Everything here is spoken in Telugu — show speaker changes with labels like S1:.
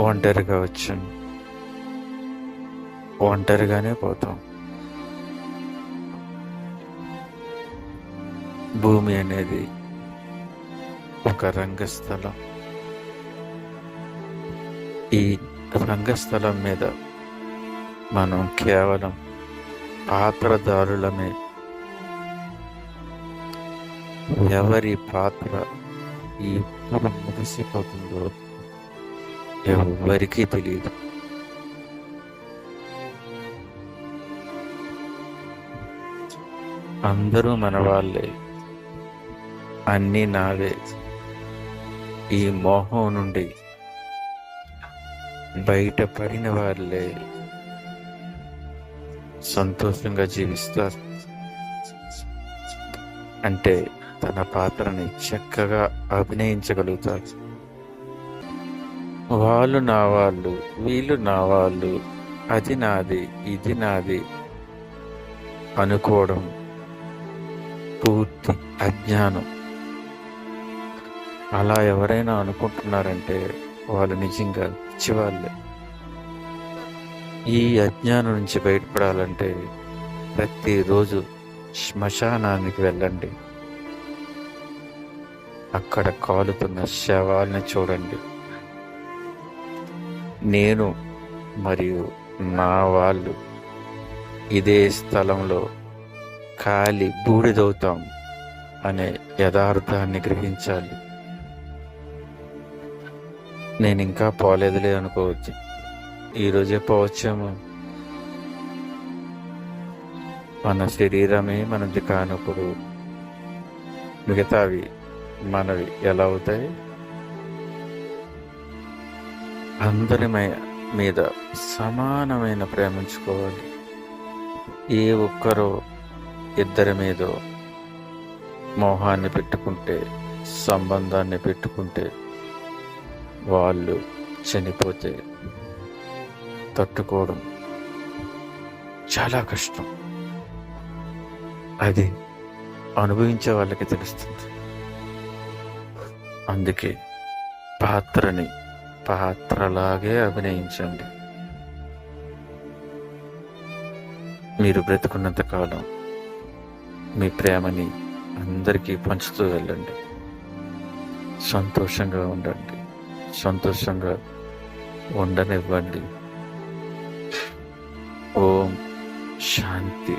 S1: ఒంటరిగా వచ్చాం. ఒంటరిగానే పోతాం. భూమి అనేది ఒక రంగస్థలం. ఈ రంగస్థలం మీద మనం కేవలం పాత్రదారులమే. ఎవరి పాత్ర ఎప్పుడు ముగిసిపోతుందో ఎవరికీ తెలియదు. అందరూ మన వాళ్ళే. అన్నీ నావే. ఈ మోహం నుండి బయటపడిన వాళ్ళే. సంతోషంగా జీవిస్తారు. అంటే తన పాత్రని చక్కగా అభినయించగలుగుతారు. వాళ్ళు నా వాళ్ళు వీళ్ళు నా వాళ్ళు అది నాది ఇది నాది అనుకోవడం పూర్తి అజ్ఞానం. అలా ఎవరైనా అనుకుంటున్నారంటే వాళ్ళు నిజంగా పిచ్చివాళ్ళే. ఈ అజ్ఞానం నుంచి బయటపడాలంటే ప్రతిరోజు శ్మశానానికి వెళ్ళండి. అక్కడ కాలుతున్న శవాల్ని చూడండి. నేను మరియు నా వాళ్ళు ఇదే స్థలంలో ఖాళీ బూడిదవుతాం అనే యథార్థాన్ని గ్రహించాలి. నేను ఇంకా పోలేదులే అనుకోవచ్చు. ఈరోజే పోవచ్చేమో. మన శరీరమే మనది కానప్పుడు మిగతావి మనవి ఎలా అవుతాయి? అందరి మీద సమానమైన ప్రేమించుకోవాలి. ఏ ఒక్కరో ఇద్దరి మీదో మోహాన్ని పెట్టుకుంటే సంబంధాన్ని పెట్టుకుంటే వాళ్ళు చనిపోతే తట్టుకోవడం చాలా కష్టం. అది అనుభవించే వాళ్ళకి తెలుస్తుంది. అందుకే పాత్రని పాత్రలాగే అభినయించండి. మీరు బ్రతుకున్నంత కాలం మీ ప్రేమని అందరికీ పంచుతూ వెళ్ళండి. సంతోషంగా ఉండండి. సంతోషంగా ఉండనివ్వండి. ఓం శాంతి.